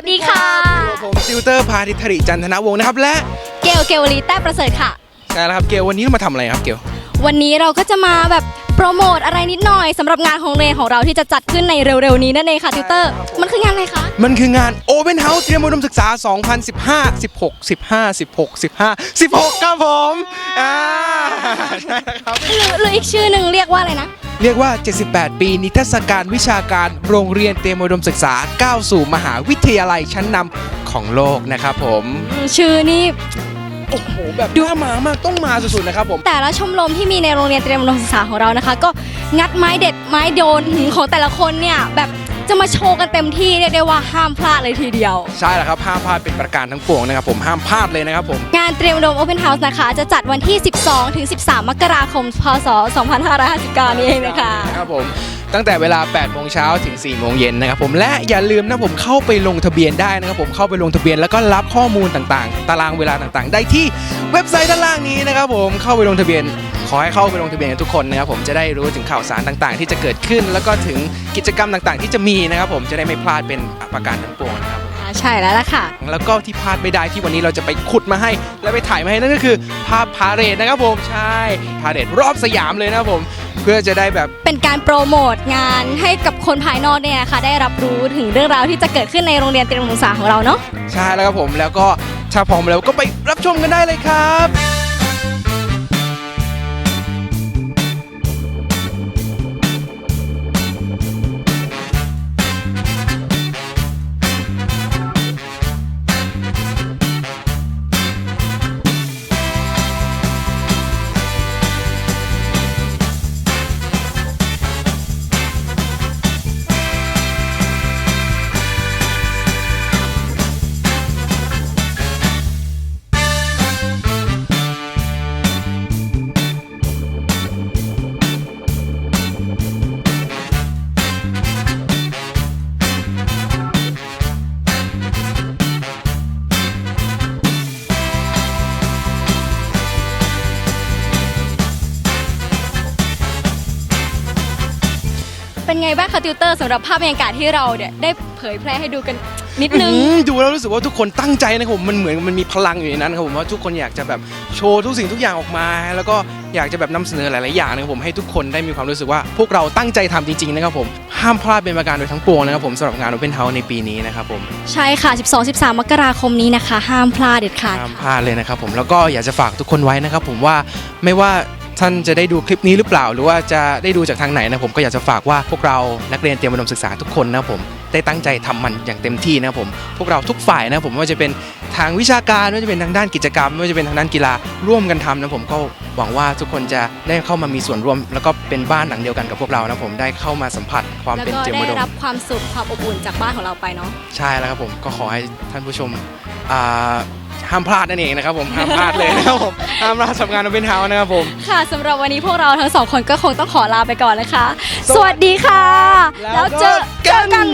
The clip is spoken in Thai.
วัสดีค่ะอยู่กับผมติวเตอร์พาทิธริจันทนวงศ์นะครับและเกลเกลวลีแต้ประเสริฐค่ะ ใช่แล้วครับเกลวันนี้เรามาทำอะไรครับเกลวันนี้เราก็จะมาแบบโปรโมทอะไรนิดหน่อยสำหรับงานของเรียนของเราที่จะจัดขึ้นในเร็วๆนี้นั่นเองค่ะติวเตอร์ มันคืองานอะไรคะ มันคืองาน Open House เตรียมอุดมศึกษา 2015 16 15 16 15 16ครับผมอ่าใช่ครับ หรือหรืออีกชื่อหนึ่งเรียกว่าอะไรนะ เรียกว่า 78 ปี นิทรรศการวิชาการโรงเรียนเตรียมอุดมศึกษาก้าวสู่มหาวิทยาลัยชั้นนำของโลกนะครับผมอืมชื่อนี่โอ้โหแบบน่ามามากต้องมาสุดๆนะครับผม แต่ละชมรมที่มีในโรงเรียนเตรียมอุดมศึกษาของเรานะคะ ก็งัดไม้เด็ดไม้โดนของแต่ละคนเนี่ยแบบ จะมาโชว์กันเต็มที่เรียกได้ว่าห้ามพลาดเลยทีเดียว ใช่แล้วครับห้ามพลาดเป็นประการทั้งปวงนะครับผมห้ามพลาดเลยนะครับผม งานเตรียมอุดม Open House นะคะ จะจัดวันที่ 12 ถึง 13 มกราคม พศ 2559 นี้เองนะคะ ครับผมตั้งแต่เวลา 8 โมงเช้าถึง 4 โมงเย็นนะครับผม และอย่าลืมนะผมเข้าไปลงทะเบียนได้นะครับผม เข้าไปลงทะเบียนแล้วก็รับข้อมูลต่างๆ ตารางเวลาต่างๆ ได้ที่เว็บไซต์ด้านล่างนี้นะครับผม เข้าไปลงทะเบียน ขอให้เข้าไปลงทะเบียนกันทุกคนนะครับผมจะได้รู้ถึงข่าวสารต่างๆ ที่จะเกิดขึ้น แล้วก็ถึงกิจกรรมต่างๆ ที่จะมีนะครับผมจะได้ไม่พลาดเป็นประการทั้งปวงนะครับอ่าใช่แล้วล่ะค่ะ แล้วก็ที่พลาดไม่ได้ที่วันนี้เราจะไปขุดมาให้ และไปถ่ายมาให้นั่นก็คือ ภาพพาเหรดนะครับผมใช่พาเหรดรอบสยามเลยนะครับผม เพื่อจะได้แบบ เป็นการโปรโมทงานให้กับคนภายนอกเนี่ยนะคะได้รับรู้ถึงเรื่องราวที่จะเกิดขึ้นในโรงเรียนเตรียมอุดมศึกษาของเราเนาะ ใช่แล้วครับผมแล้วก็ถ้าพร้อมแล้วก็ไปรับชมกันได้เลยครับ เป็นไงบ้างคะติวเตอร์สำหรับภาพบรรยากาศที่เราเนี่ยได้เผยแพร่ให้ดูกันนิดนึง อืมดูแล้วรู้สึกว่าทุกคนตั้งใจนะครับผมมันเหมือนมันมีพลังอยู่ในนั้นครับผมว่าทุกคนอยากจะแบบโชว์ทุกสิ่งทุกอย่างออกมา แล้วก็อยากจะแบบนำเสนอหลาย ๆ อย่างนะครับผมให้ทุกคนได้มีความรู้สึกว่าพวกเราตั้งใจทำจริง ๆ นะครับผมห้ามพลาดเป็นประการโดยทั้งปวงนะครับผมสำหรับงาน Open House ในปีนี้นะครับผม ใช่ค่ะ 12-13 มกราคมนี้นะคะ ห้ามพลาดเด็ดขาดห้ามพลาดเลยนะครับผมแล้วก็อยากจะฝากทุกคนไว้นะครับผมว่าไม่ว่า ท่านจะได้ดูคลิปนี้หรือเปล่า หรือว่าจะได้ดูจากทางไหนนะผมก็อยากจะฝากว่าพวกเรานักเรียนเตรียมอุดมศึกษาทุกคนนะครับผมได้ตั้งใจทำมันอย่างเต็มที่นะครับผมพวกเราทุกฝ่ายนะครับผมไม่ว่าจะเป็นทางวิชาการไม่ว่าจะเป็นทางด้านกิจกรรมไม่ว่าจะเป็นทางด้านกีฬาร่วมกันทำนะผมก็หวังว่าทุกคนจะได้เข้ามามีส่วนร่วม แล้วก็เป็นบ้านหลังเดียวกันกับพวกเรานะผมได้เข้ามาสัมผัสความแล้วเป็นก็เตรียมได้อุดมรับความสุขความอบอุ่นจากบ้านของเราไปเนาะใช่แล้วครับผมก็ขอให้ท่านผู้ชมอ่า ห้ามพลาดนั่นเองนะครับผมห้ามพลาดเลยนะครับผมห้ามพลาดสำหรับงานเป็นเฮานะครับผม ค่ะสำหรับวันนี้พวกเราทั้งสองคนก็คงต้องขอลาไปก่อนนะคะ สวัสดีค่ะ แล้แล้ววเจอเจอกันกัน